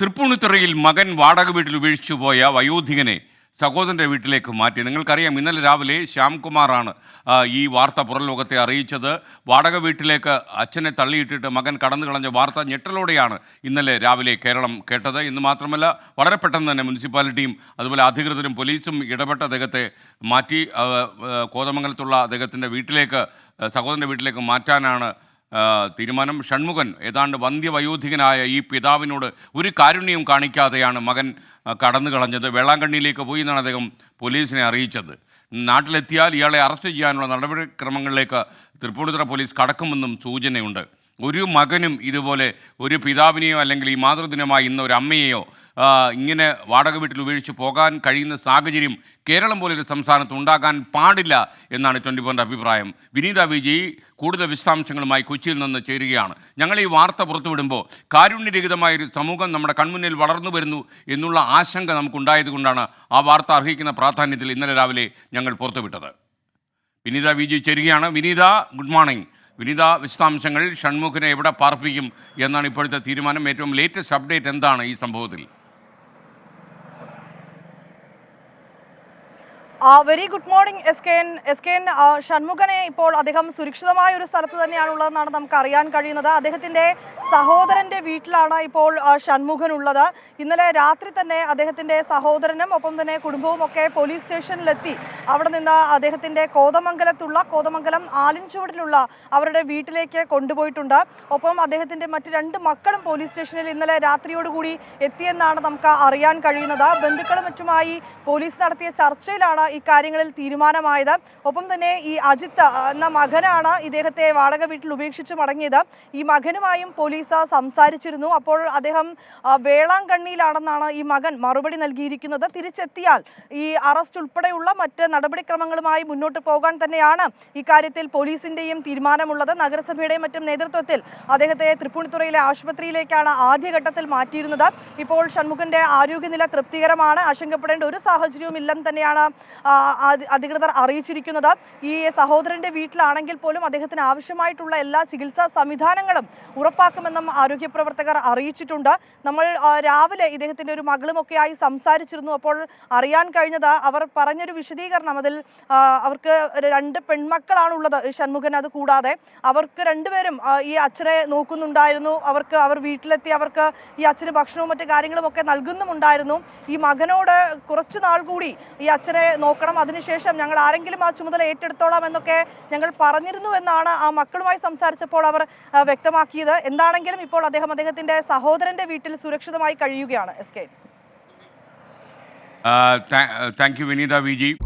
തൃപ്പൂണിത്തുറയിൽ മകൻ വാടക വീട്ടിൽ ഉപേക്ഷിച്ചു പോയ വയോധികനെ സഹോദരന്റെ വീട്ടിലേക്ക് മാറ്റി. നിങ്ങൾക്കറിയാം ഇന്നലെ രാവിലെ ശ്യാംകുമാറാണ് ഈ വാർത്ത പുറം ലോകത്തെ അറിയിച്ചത്. വാടക വീട്ടിലേക്ക് അച്ഛനെ തള്ളിയിട്ടിട്ട് മകൻ കടന്നു കളഞ്ഞ വാർത്ത ഞെട്ടലോടെയാണ് ഇന്നലെ രാവിലെ കേരളം കേട്ടത്. ഇന്ന് മാത്രമല്ല വളരെ പെട്ടെന്ന് തന്നെ മുനിസിപ്പാലിറ്റിയും അതുപോലെ അധികൃതരും പോലീസും ഇടപെട്ട അദ്ദേഹത്തെ മാറ്റി. കോതമംഗലത്തുള്ള അദ്ദേഹത്തിന്റെ വീട്ടിലേക്ക് സഹോദരന്റെ വീട്ടിലേക്ക് മാറ്റാനാണ് തീരുമാനം ഷൺമുഖൻ ഏതാണ്ട് വന്ധ്യവയോധികനായ ഈ പിതാവിനോട് ഒരു കാരുണ്യവും കാണിക്കാതെയാണ് മകൻ കടന്നു കളഞ്ഞത്. വേളാങ്കണ്ണിയിലേക്ക് പോയി എന്നാണ് അദ്ദേഹം പോലീസിനെ അറിയിച്ചത്. നാട്ടിലെത്തിയാൽ ഇയാളെ അറസ്റ്റ് ചെയ്യാനുള്ള നടപടിക്രമങ്ങളിലേക്ക് തൃപ്പൂണിത്തുറ പോലീസ് കടക്കുമെന്നും സൂചനയുണ്ട്. ഒരു മകനും ഇതുപോലെ ഒരു പിതാവിനെയോ അല്ലെങ്കിൽ ഈ മാതൃദിനമായി ഇന്ന് ഒരു അമ്മയെയോ ഇങ്ങനെ വാടക വീട്ടിൽ ഉപേക്ഷിച്ച് പോകാൻ കഴിയുന്ന സാഹചര്യം കേരളം പോലൊരു സംസ്ഥാനത്ത് ഉണ്ടാകാൻ പാടില്ല എന്നാണ് ട്വന്റി ഫോറിന്റെ അഭിപ്രായം. വിനീത വിജയ് കൂടുതൽ വിശദാംശങ്ങളുമായി കൊച്ചിയിൽ നിന്ന് ചേരുകയാണ്. ഞങ്ങൾ ഈ വാർത്ത പുറത്തുവിടുമ്പോൾ കാരുണ്യരഹിതമായ ഒരു സമൂഹം നമ്മുടെ കൺമുന്നിൽ വളർന്നു വരുന്നു എന്നുള്ള ആശങ്ക നമുക്കുണ്ടായതുകൊണ്ടാണ് ആ വാർത്ത അർഹിക്കുന്ന പ്രാധാന്യത്തിൽ ഇന്നലെ രാവിലെ ഞങ്ങൾ പുറത്തുവിട്ടത്. വിനീത വിജയ് ചേരുകയാണ്. വിനീത ഗുഡ് മോർണിംഗ്. വിനീത വിശദാംശങ്ങൾ ഷൺമുഖിനെ എവിടെ പാർപ്പിക്കും എന്നാണ് ഇപ്പോഴത്തെ തീരുമാനം. ഏറ്റവും ലേറ്റസ്റ്റ് അപ്ഡേറ്റ് എന്താണ് ഈ സംഭവത്തിൽ? Very good morning S K N S K N ഷൺമുഖനെ ഇപ്പോൾ അദ്ദേഹം സുരക്ഷിതമായ ഒരു സ്ഥലത്ത് തന്നെയാണുള്ളതെന്നാണ് നമുക്ക് അറിയാൻ കഴിയുന്നത്. അദ്ദേഹത്തിന്റെ സഹോദരന്റെ വീട്ടിലാണ് ഇപ്പോൾ ഷൺമുഖൻ ഉള്ളത്. ഇന്നലെ രാത്രി തന്നെ അദ്ദേഹത്തിന്റെ സഹോദരനും ഒപ്പം തന്നെ കുടുംബവും ഒക്കെ പോലീസ് സ്റ്റേഷനിലെത്തി. അവിടെ നിന്ന് അദ്ദേഹത്തിന്റെ കോതമംഗലത്തുള്ള കോതമംഗലം ആലിൻചുവടിലുള്ള അവരുടെ വീട്ടിലേക്ക് കൊണ്ടുപോയിട്ടുണ്ട്. ഒപ്പം അദ്ദേഹത്തിന്റെ മറ്റ് രണ്ട് മക്കളും പോലീസ് സ്റ്റേഷനിൽ ഇന്നലെ രാത്രിയോടുകൂടി എത്തിയെന്നാണ് നമുക്ക് അറിയാൻ കഴിയുന്നത്. ബന്ധുക്കളും മറ്റുമായി പോലീസ് നടത്തിയ ചർച്ചയിലാണ് ഇക്കാര്യങ്ങളിൽ തീരുമാനമായത്. ഒപ്പം തന്നെ ഈ അജിത്ത് എന്ന മകനാണ് ഇദ്ദേഹത്തെ വാടക വീട്ടിൽ ഉപേക്ഷിച്ച് മടങ്ങിയത്. ഈ മകനുമായും പോലീസ് സംസാരിച്ചിരുന്നു. അപ്പോൾ അദ്ദേഹം വേളാങ്കണ്ണിയിലാണെന്നാണ് ഈ മകൻ മറുപടി നൽകിയിരിക്കുന്നത്. തിരിച്ചെത്തിയാൽ ഈ അറസ്റ്റ് ഉൾപ്പെടെയുള്ള മറ്റ് നടപടിക്രമങ്ങളുമായി മുന്നോട്ട് പോകാൻ തന്നെയാണ് ഇക്കാര്യത്തിൽ പോലീസിന്റെയും തീരുമാനമുള്ളത്. നഗരസഭയുടെയും മറ്റും നേതൃത്വത്തിൽ അദ്ദേഹത്തെ തൃപ്പൂണിത്തുറയിലെ ആശുപത്രിയിലേക്കാണ് ആദ്യഘട്ടത്തിൽ മാറ്റിയിരുന്നത്. ഇപ്പോൾ ഷൺമുഖന്റെ ആരോഗ്യനില തൃപ്തികരമാണ്. ആശങ്കപ്പെടേണ്ട ഒരു സാഹചര്യവും ഇല്ലെന്ന് തന്നെയാണ് അധികൃതർ അറിയിച്ചിരിക്കുന്നത്. ഈ സഹോദരന്റെ വീട്ടിലാണെങ്കിൽ പോലും അദ്ദേഹത്തിന് ആവശ്യമായിട്ടുള്ള എല്ലാ ചികിത്സാ സംവിധാനങ്ങളും ഉറപ്പാക്കുമെന്നും ആരോഗ്യ പ്രവർത്തകർ അറിയിച്ചിട്ടുണ്ട്. നമ്മൾ രാവിലെ ഇദ്ദേഹത്തിന്റെ ഒരു മകളുമൊക്കെയായി സംസാരിച്ചിരുന്നു. അപ്പോൾ അറിയാൻ കഴിഞ്ഞത് അവർ പറഞ്ഞൊരു വിശദീകരണം അതിൽ അവർക്ക് രണ്ട് പെൺമക്കളാണുള്ളത് ഷൺമുഖൻ അത് കൂടാതെ അവർക്ക് രണ്ടുപേരും ഈ അച്ഛനെ നോക്കുന്നുണ്ടായിരുന്നു. അവർക്ക് അവർ വീട്ടിലെത്തി അവർക്ക് ഈ അച്ഛന് ഭക്ഷണവും മറ്റു കാര്യങ്ങളും ഒക്കെ നൽകുന്നുമുണ്ടായിരുന്നു. ഈ മകനോട് കുറച്ചു നാൾ കൂടി ഈ അച്ഛനെ നോക്കണം. അതിനുശേഷം ഞങ്ങൾ ആരെങ്കിലും ആ ചുമതല ഏറ്റെടുത്തോളാം എന്നൊക്കെ ഞങ്ങൾ പറഞ്ഞിരുന്നു എന്നാണ് ആ മക്കളുമായി സംസാരിച്ചപ്പോൾ അവർ വ്യക്തമാക്കിയത്. എന്താണെങ്കിലും ഇപ്പോൾ അദ്ദേഹം അദ്ദേഹത്തിന്റെ സഹോദരന്റെ വീട്ടിൽ സുരക്ഷിതമായി കഴിയുകയാണ്. S K. Thank you Vineetha Vijay